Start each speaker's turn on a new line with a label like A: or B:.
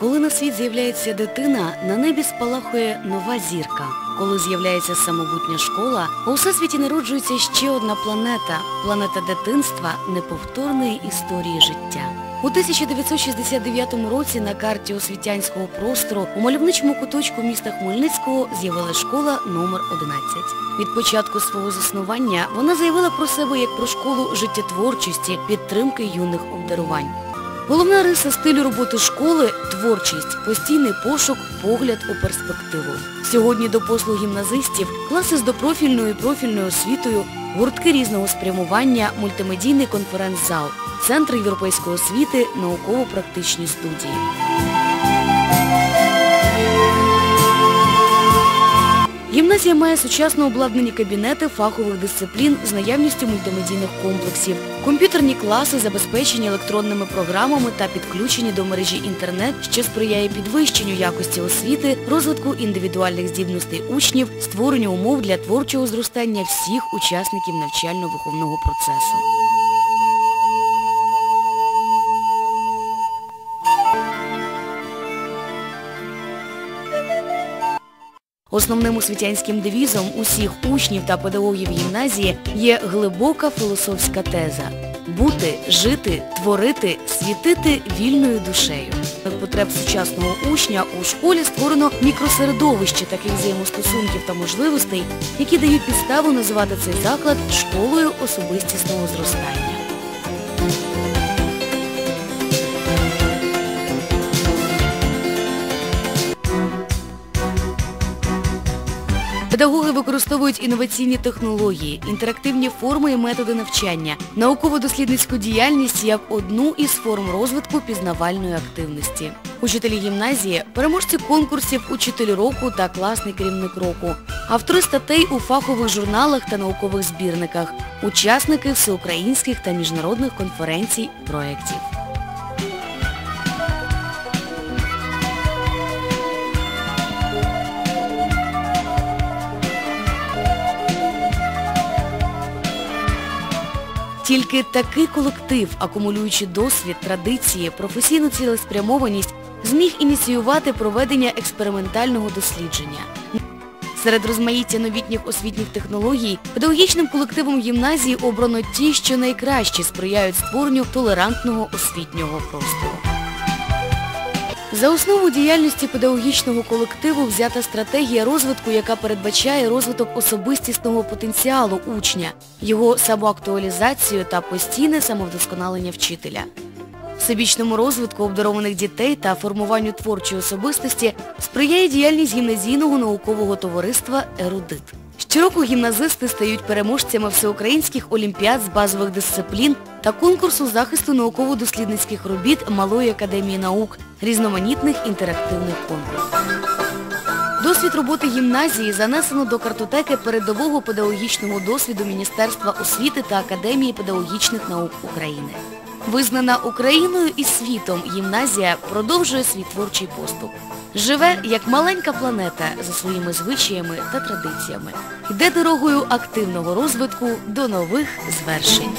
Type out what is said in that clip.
A: Коли на світ з'являється дитина, на небі спалахує нова зірка. Коли з'являється самобутня школа, у всесвіті народжується ще одна планета – планета дитинства неповторної історії життя. У 1969 році на карті освітянського простору у мальовничому куточку міста Хмельницького з'явилася школа номер 11. Від початку свого заснування вона заявила про себе як про школу життєтворчості, підтримки юних обдарувань. Головна риса стилю роботи школи – творчість, постійний пошук, погляд у перспективу. Сьогодні до послуг гімназистів класи з допрофільною і профільною освітою, гуртки різного спрямування, мультимедійний конференц-зал, Центр європейської освіти, науково-практичні студії. Гімназія має сучасно обладнані кабінети фахових дисциплін з наявністю мультимедійних комплексів, комп'ютерні класи забезпечені електронними програмами та підключені до мережі інтернет, що сприяє підвищенню якості освіти, розвитку індивідуальних здібностей учнів, створенню умов для творчого зростання всіх учасників навчально-виховного процесу. Основним освітянським девізом усіх учнів та педагогів гімназії є глибока філософська теза бути, жити, творити, світити вільною душею. Потреб сучасного учня у школі створено мікросередовище таких взаємостосунків та можливостей, які дають підставу називати цей заклад школою особистісного зростання. Педагоги використовують інноваційні технології, інтерактивні форми і методи навчання, науково-дослідницьку діяльність як одну із форм розвитку пізнавальної активності. Учителі гімназії – переможці конкурсів «Учитель року» та «Класний керівник року», автори статей у фахових журналах та наукових збірниках, учасники всеукраїнських та міжнародних конференцій, проєктів. Тільки такий колектив, акумулюючи досвід, традиції, професійну цілеспрямованість, зміг ініціювати проведення експериментального дослідження. Серед розмаїття новітніх освітніх технологій педагогічним колективом гімназії обрано ті, що найкраще сприяють створенню толерантного освітнього простору. За основу діяльності педагогічного колективу взята стратегія розвитку, яка передбачає розвиток особистісного потенціалу учня, його самоактуалізацію та постійне самовдосконалення вчителя. Всебічному розвитку обдарованих дітей та формуванню творчої особистості сприяє діяльність гімназійного наукового товариства «Ерудит». Щороку гімназисти стають переможцями всеукраїнських олімпіад з базових дисциплін та конкурсу захисту науково-дослідницьких робіт Малої академії наук, різноманітних інтерактивних конкурсів. Досвід роботи гімназії занесено до картотеки передового педагогічного досвіду Міністерства освіти та Академії педагогічних наук України. Визнана Україною і світом, гімназія продовжує свій творчий поступ. Живе як маленька планета за своїми звичаями та традиціями. Йде дорогою активного розвитку до нових звершень.